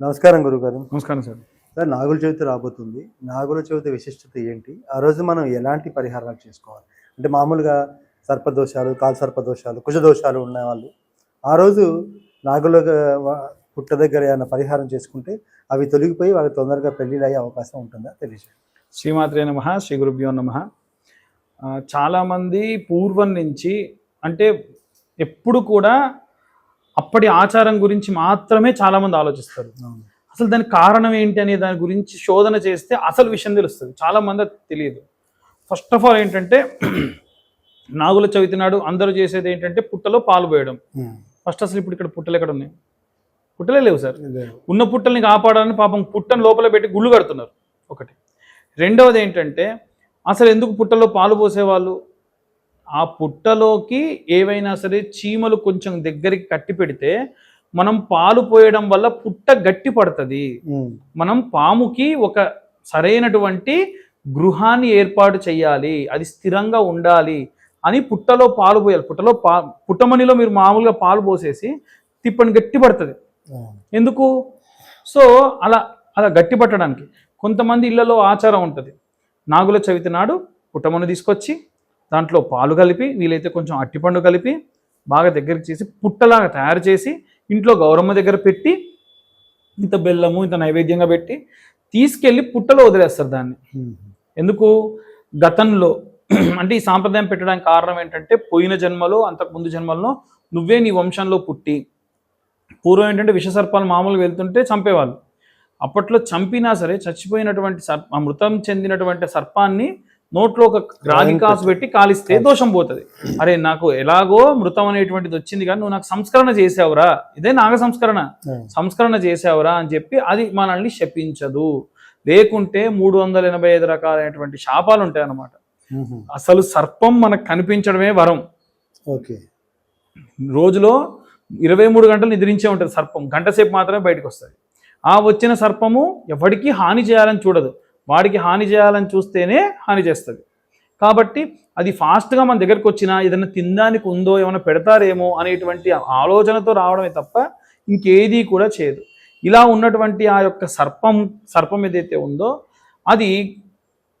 నమస్కారం గురుగారు. నమస్కారం సార్. సార్ నాగుల చవితి రాబోతుంది. నాగుల చవితి విశిష్టత ఏంటి? ఆ రోజు మనం ఎలాంటి పరిహారాలు చేసుకోవాలి? అంటే మామూలుగా సర్పదోషాలు కాలు సర్పదోషాలు కుజదోషాలు ఉన్న వాళ్ళు ఆ రోజు నాగుల పుట్ట దగ్గర ఏమైనా పరిహారం చేసుకుంటే అవి తొలగిపోయి వాళ్ళకి తొందరగా పెళ్ళిళ్ళు అయ్యే అవకాశం ఉంటుందా? తెలియజేయండి. శ్రీమాత్రే నమ శ్రీ గురుభ్యో నమ. చాలామంది పూర్వం నుంచి అంటే ఎప్పుడు కూడా అప్పటి ఆచారం గురించి మాత్రమే చాలామంది ఆలోచిస్తారు. అసలు దానికి కారణం ఏంటి అనే దాని గురించి శోధన చేస్తే అసలు విషయం తెలుస్తుంది. చాలామంది అది తెలియదు. ఫస్ట్ ఆఫ్ ఆల్ ఏంటంటే నాగుల చవితి నాడు అందరూ చేసేది ఏంటంటే పుట్టలో పాలు పోయడం. ఫస్ట్ అసలు ఇప్పుడు ఇక్కడ పుట్టలు ఎక్కడ ఉన్నాయి? పుట్టలే లేవు సార్. ఉన్న పుట్టల్ని కాపాడాలని పాపం పుట్టను లోపల పెట్టి గుళ్ళు కడుతున్నారు ఒకటి. రెండవది ఏంటంటే అసలు ఎందుకు పుట్టలో పాలు పోసేవాళ్ళు? ఆ పుట్టలోకి ఏవైనా సరే చీమలు కొంచెం దగ్గరికి కట్టి పెడితే మనం పాలు పోయడం వల్ల పుట్ట గట్టి పడుతుంది. మనం పాముకి ఒక సరైనటువంటి గృహాన్ని ఏర్పాటు చేయాలి అది స్థిరంగా ఉండాలి అని పుట్టలో పాలు పోయాలి. పుట్టలో పా పుట్టమణిలో మీరు మామూలుగా పాలు పోసేసి తిప్పని గట్టి పడుతుంది. ఎందుకు? సో అలా అలా గట్టి పట్టడానికి కొంతమంది ఇళ్ళలో ఆచారం ఉంటుంది. నాగుల చవితి నాడు పుట్టమను తీసుకొచ్చి దాంట్లో పాలు కలిపి వీలైతే కొంచెం అట్టిపండు కలిపి బాగా దగ్గరికి చేసి పుట్టలాగా తయారు చేసి ఇంట్లో గౌరమ్మ దగ్గర పెట్టి ఇంత బెల్లము ఇంత నైవేద్యంగా పెట్టి తీసుకెళ్ళి పుట్టలో వదిలేస్తారు దాన్ని. ఎందుకు? గతంలో అంటే ఈ సాంప్రదాయం పెట్టడానికి కారణం ఏంటంటే పోయిన జన్మలో అంతకు ముందు జన్మల్లో నువ్వే నీ వంశంలో పుట్టి పూర్వం ఏంటంటే విషసర్పాలు మామూలుగా వెళ్తుంటే చంపేవాళ్ళు. అప్పట్లో చంపినా సరే చచ్చిపోయినటువంటి సర్ప మృతం చెందినటువంటి సర్పాన్ని నోట్లో ఒక రాగి కాసు పెట్టి కాలిస్తే దోషం పోతుంది. అరే నాకు ఎలాగో మృతం అనేటువంటిది వచ్చింది కానీ నువ్వు నాకు సంస్కరణ చేసావురా. ఇదే నాగ సంస్కరణ. సంస్కరణ చేసావురా అని చెప్పి అది మనల్ని శపించదు. లేకుంటే మూడు వందల ఎనభై ఐదు రకాలైనటువంటి శాపాలు ఉంటాయి అన్నమాట. అసలు సర్పం మనకు కనిపించడమే వరం. ఓకే. రోజులో ఇరవై మూడు గంటలు నిద్రించే ఉంటుంది సర్పం. గంట సేపు మాత్రమే బయటకు వస్తుంది. ఆ వచ్చిన సర్పము ఎవరికి హాని చేయాలని చూడదు. వాడికి హాని చేయాలని చూస్తేనే హాని చేస్తుంది. కాబట్టి అది ఫాస్ట్గా మన దగ్గరికి వచ్చినా ఏదైనా తినడానికి ఉందో ఏమైనా పెడతారేమో అనేటువంటి ఆలోచనతో రావడమే తప్ప ఇంకేదీ కూడా చేయదు. ఇలా ఉన్నటువంటి ఆ యొక్క సర్పం సర్పం ఏదైతే ఉందో అది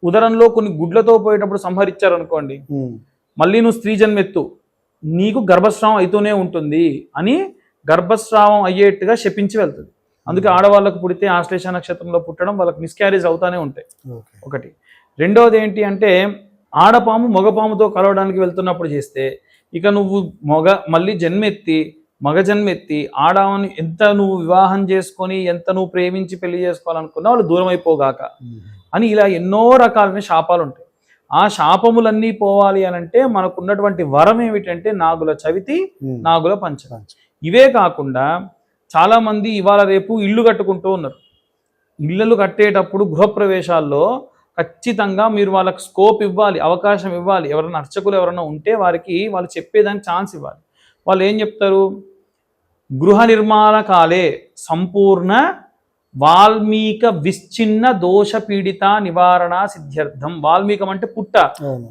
ఉదరంలో కొన్ని గుడ్లతో పోయేటప్పుడు సంహరించారనుకోండి. మళ్ళీ నువ్వు స్త్రీ జన్మెత్తు నీకు గర్భస్రావం అవుతూనే ఉంటుంది అని గర్భస్రావం అయ్యేట్టుగా శపించి వెళ్తుంది. అందుకే ఆడవాళ్ళకు పుడితే ఆశ్లేష నక్షత్రంలో పుట్టడం వాళ్ళకి మిస్క్యారేజ్ అవుతానే ఉంటాయి ఒకటి రెండవది ఏంటి అంటే ఆడపాము మగపాముతో కలవడానికి వెళ్తున్నప్పుడు చేస్తే ఇక నువ్వు మగ మళ్ళీ జన్మెత్తి మగ జన్మెత్తి ఆడవని ఎంత నువ్వు వివాహం చేసుకొని ఎంత నువ్వు ప్రేమించి పెళ్ళి చేసుకోవాలనుకున్నా వాళ్ళు దూరం అయిపోగాక. అని ఇలా ఎన్నో రకాలైన శాపాలు ఉంటాయి ఆ శాపములన్నీ పోవాలి అని అంటే మనకు ఉన్నటువంటి వరం ఏమిటంటే నాగుల చవితి. నాగుల పంచమి. ఇవే కాకుండా చాలా మంది ఇవాళ రేపు ఇల్లు కట్టుకుంటూ ఉన్నారు. ఇళ్ళలు కట్టేటప్పుడు గృహప్రవేశాల్లో ఖచ్చితంగా మీరు వాళ్ళకి స్కోప్ ఇవ్వాలి అవకాశం ఇవ్వాలి. ఎవరైనా అర్చకులు ఎవరైనా ఉంటే వారికి వాళ్ళు చెప్పేదానికి ఛాన్స్ ఇవ్వాలి. వాళ్ళు ఏం చెప్తారు? గృహ నిర్మాణ కాలే సంపూర్ణ వాల్మీక విశ్చిన్న దోష పీడిత నివారణ సిద్ధ్యర్థం. వాల్మీకం అంటే పుట్ట.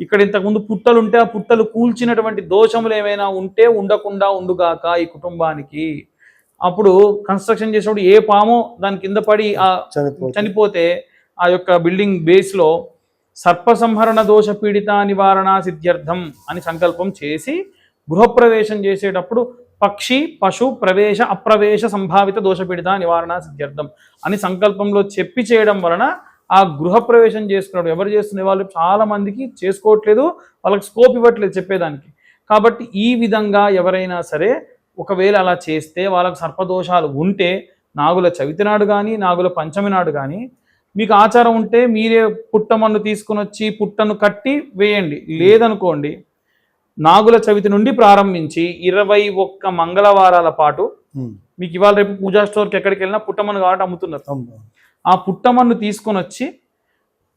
ఇక్కడ ఇంతకుముందు పుట్టలు ఉంటే ఆ పుట్టలు కూల్చినటువంటి దోషములు ఏమైనా ఉంటే ఉండకుండా ఉండుగాక ఈ కుటుంబానికి. అప్పుడు కన్స్ట్రక్షన్ చేసినప్పుడు ఏ పామో దాని కింద పడి ఆ చనిపోతే. చనిపోతే ఆ యొక్క బిల్డింగ్ బేస్లో సర్ప సంహరణ దోష పీడిత నివారణ సిద్ధ్యర్థం అని సంకల్పం చేసి గృహప్రవేశం చేసేటప్పుడు పక్షి పశు ప్రవేశ అప్రవేశ సంభావిత దోషపీడిత నివారణ సిద్ధ్యర్థం అని సంకల్పంలో చెప్పి చేయడం వలన ఆ గృహప్రవేశం చేసుకున్నాడు ఎవరు చేస్తున్న వాళ్ళు చాలా మందికి చేసుకోవట్లేదు వాళ్ళకి స్కోప్ ఇవ్వట్లేదు చెప్పేదానికి. కాబట్టి ఈ విధంగా ఎవరైనా సరే ఒకవేళ అలా చేస్తే వాళ్ళకి సర్పదోషాలు ఉంటే నాగుల చవితి నాడు కానీ నాగుల పంచమి నాడు కానీ మీకు ఆచారం ఉంటే మీరే పుట్టమన్ను తీసుకుని వచ్చి పుట్టను కట్టి వేయండి లేదనుకోండి నాగుల చవితి నుండి ప్రారంభించి ఇరవై ఒక్క మంగళవారాల పాటు. మీకు ఇవాళ రేపు పూజా స్టోర్కి ఎక్కడికి వెళ్ళినా పుట్టమన్ను కాబట్టి అమ్ముతున్నారు. ఆ పుట్టమన్ను తీసుకొని వచ్చి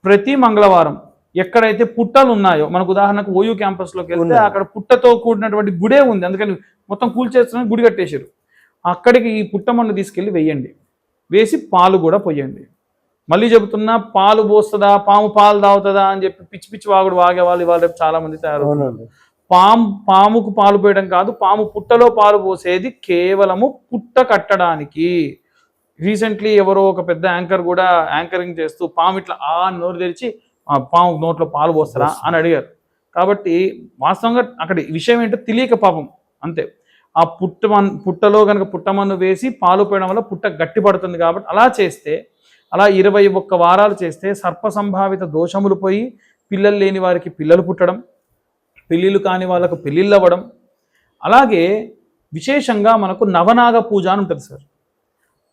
ప్రతి మంగళవారం ఎక్కడైతే పుట్టలు ఉన్నాయో మనకు ఉదాహరణకు ఓయూ క్యాంపస్లోకి వెళ్తే. అక్కడ పుట్టతో కూడినటువంటి గుడే ఉంది అందుకని మొత్తం కూల్చేస్తున్న గుడి కట్టేశారు. అక్కడికి ఈ పుట్టమన్ను తీసుకెళ్ళి వేయండి. వేసి పాలు కూడా పోయండి. మళ్ళీ చెబుతున్నా పాలు పోస్తుందా పాము పాలు తాగుతుందా అని చెప్పి పిచ్చి పిచ్చి వాగుడు వాగే వాళ్ళు ఇవాళ రేపు చాలా మంది తయారు పాము పాముకు పాలు పోయడం కాదు పాము పుట్టలో పాలు పోసేది కేవలము పుట్ట కట్టడానికి. రీసెంట్లీ ఎవరో ఒక పెద్ద యాంకర్ కూడా యాంకరింగ్ చేస్తూ పాము ఇట్లా ఆ నోరు తెరిచి "ఆ, పాము నోట్లో పాలు పోస్తారా? అని అడిగారు. కాబట్టి వాస్తవంగా అక్కడ విషయం ఏంటో తెలియక పాపం. అంతే. ఆ పుట్టమన్ పుట్టలో కనుక పుట్టమన్ను వేసి పాలు పోయడం వల్ల పుట్ట గట్టి పడుతుంది కాబట్టి అలా చేస్తే అలా ఇరవై ఒక్క వారాలు చేస్తే సర్ప సంభావిత దోషములు పోయి పిల్లలు లేని వారికి పిల్లలు పుట్టడం పెళ్ళిళ్ళు కాని వాళ్ళకు పెళ్ళిళ్ళు అవ్వడం. అలాగే విశేషంగా మనకు నవనాగ పూజ అని ఉంటుంది సార్.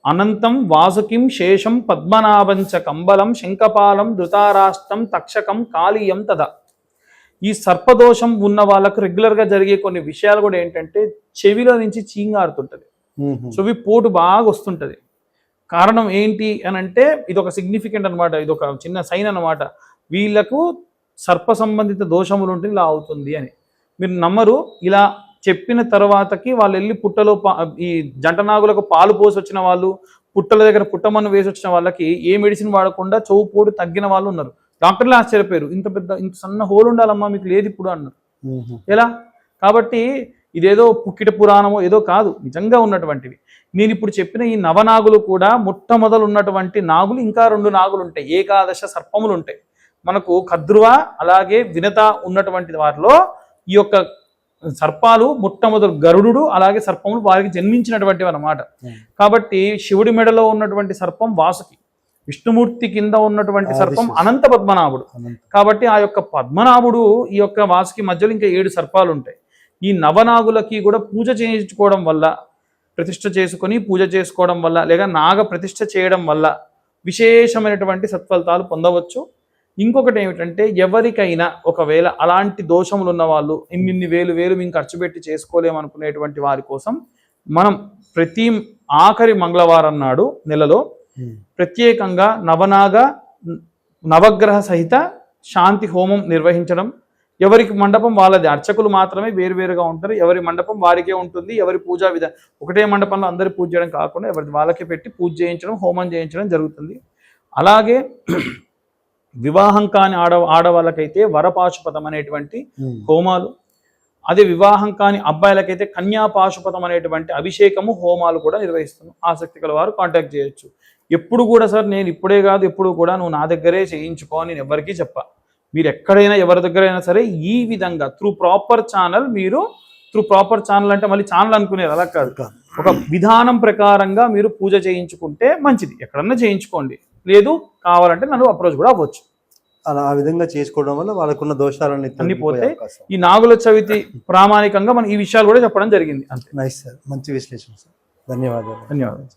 అనంతం వాసుకిం శేషం పద్మనాభంచ కంబలం శంఖపాలం ధృతారాష్ట్రం తక్షకం కాళీయం తద. ఈ సర్పదోషం ఉన్న వాళ్ళకు రెగ్యులర్గా జరిగే కొన్ని విషయాలు కూడా ఏంటంటే చెవిలో నుంచి చీంగారుతుంటది. చెవి పోటు బాగా వస్తుంటది. కారణం ఏంటి అని అంటే ఇది ఒక సిగ్నిఫికెంట్ అనమాట ఇది ఒక చిన్న సైన్ అన్నమాట. వీళ్ళకు సర్ప సంబంధిత దోషములు ఉంటే ఇలా అవుతుంది అని. మీరు నమ్మరు ఇలా చెప్పిన తర్వాతకి వాళ్ళు వెళ్ళి పుట్టలో ఈ జంటనాగులకు పాలు పోసి వచ్చిన వాళ్ళు పుట్టల దగ్గర పుట్టమన్ను వేసి వచ్చిన వాళ్ళకి ఏ మెడిసిన్ వాడకుండా చెవు పోటు తగ్గిన వాళ్ళు ఉన్నారు. డాక్టర్లు ఆశ్చర్యపోయారు ఇంత పెద్ద ఇంత సన్న హోల్ ఉండాలమ్మా మీకు లేదు ఇప్పుడు అన్నారు. ఎలా? కాబట్టి ఇదేదో పుక్కిట పురాణమో ఏదో కాదు. నిజంగా ఉన్నటువంటివి. నేను ఇప్పుడు చెప్పిన ఈ నవనాగులు కూడా మొట్టమొదలు ఉన్నటువంటి నాగులు ఇంకా రెండు నాగులు ఉంటాయి ఏకాదశ సర్పములు ఉంటాయి మనకు కద్రువ అలాగే వినత ఉన్నటువంటి వారిలో ఈ యొక్క సర్పాలు మొట్టమొదలు గరుడు అలాగే సర్పములు వారికి జన్మించినటువంటివి అన్నమాట. కాబట్టి శివుడి మెడలో ఉన్నటువంటి సర్పం వాసుకి. విష్ణుమూర్తి కింద ఉన్నటువంటి సర్పం. అనంత పద్మనాభుడు. కాబట్టి ఆ యొక్క పద్మనాభుడు ఈ యొక్క వాసుకి మధ్యలో ఇంకా ఏడు సర్పాలు ఉంటాయి ఈ నవనాగులకి కూడా పూజ చేయించుకోవడం వల్ల ప్రతిష్ఠ చేసుకొని పూజ చేసుకోవడం వల్ల లేదా నాగ ప్రతిష్ఠ చేయడం వల్ల విశేషమైనటువంటి సత్ఫలితాలు పొందవచ్చు ఇంకొకటి ఏమిటంటే ఎవరికైనా ఒకవేళ అలాంటి దోషములు ఉన్న వాళ్ళు ఇన్నిన్ని వేలు వేలు మేము ఖర్చు పెట్టి చేసుకోలేమనుకునేటువంటి వారి కోసం మనం ప్రతి ఆఖరి మంగళవారం నాడు నెలలో. ప్రత్యేకంగా నవనాగ నవగ్రహ సహిత శాంతి హోమం నిర్వహించడం. ఎవరికి మండపం వాళ్ళది. అర్చకులు మాత్రమే వేరువేరుగా ఉంటారు. ఎవరి మండపం వారికే ఉంటుంది. ఎవరి పూజా విధ ఒకటే మండపంలో అందరి పూజ చేయడం కాకుండా ఎవరిది వాళ్ళకే పెట్టి పూజ చేయించడం హోమం చేయించడం జరుగుతుంది. అలాగే వివాహం కాని ఆడ ఆడవాళ్ళకైతే వరపాశుపతం అనేటువంటి. హోమాలు. అదే వివాహం కాని అబ్బాయిలకైతే కన్యాపాశుపతం అనేటువంటి అభిషేకము హోమాలు కూడా నిర్వహిస్తున్నాం ఆసక్తి గల వారు కాంటాక్ట్ చేయొచ్చు. ఎప్పుడు కూడా సార్ నేను ఇప్పుడే కాదు ఎప్పుడు కూడా నువ్వు నా దగ్గరే చేయించుకో అని నేను ఎవరికీ చెప్పా. మీరు ఎక్కడైనా ఎవరి దగ్గరైనా సరే ఈ విధంగా త్రూ ప్రాపర్ ఛానల్ మీరు త్రూ ప్రాపర్ ఛానల్ అంటే మళ్ళీ ఛానల్ అనుకునేది అలా కాదు. ఒక విధానం ప్రకారంగా మీరు పూజ చేయించుకుంటే మంచిది. ఎక్కడన్నా చేయించుకోండి. లేదు కావాలంటే నన్ను అప్రోచ్ కూడా అవ్వచ్చు. అలా ఆ విధంగా చేసుకోవడం వల్ల వాళ్ళకున్న దోషాలన్నీ అన్ని పోతే. ఈ నాగుల చవితి ప్రామాణికంగా మనం ఈ విషయాలు కూడా చెప్పడం జరిగింది. అంతే. నైస్ సార్ మంచి విశ్లేషణ సార్ ధన్యవాదాలు. ధన్యవాదాలు.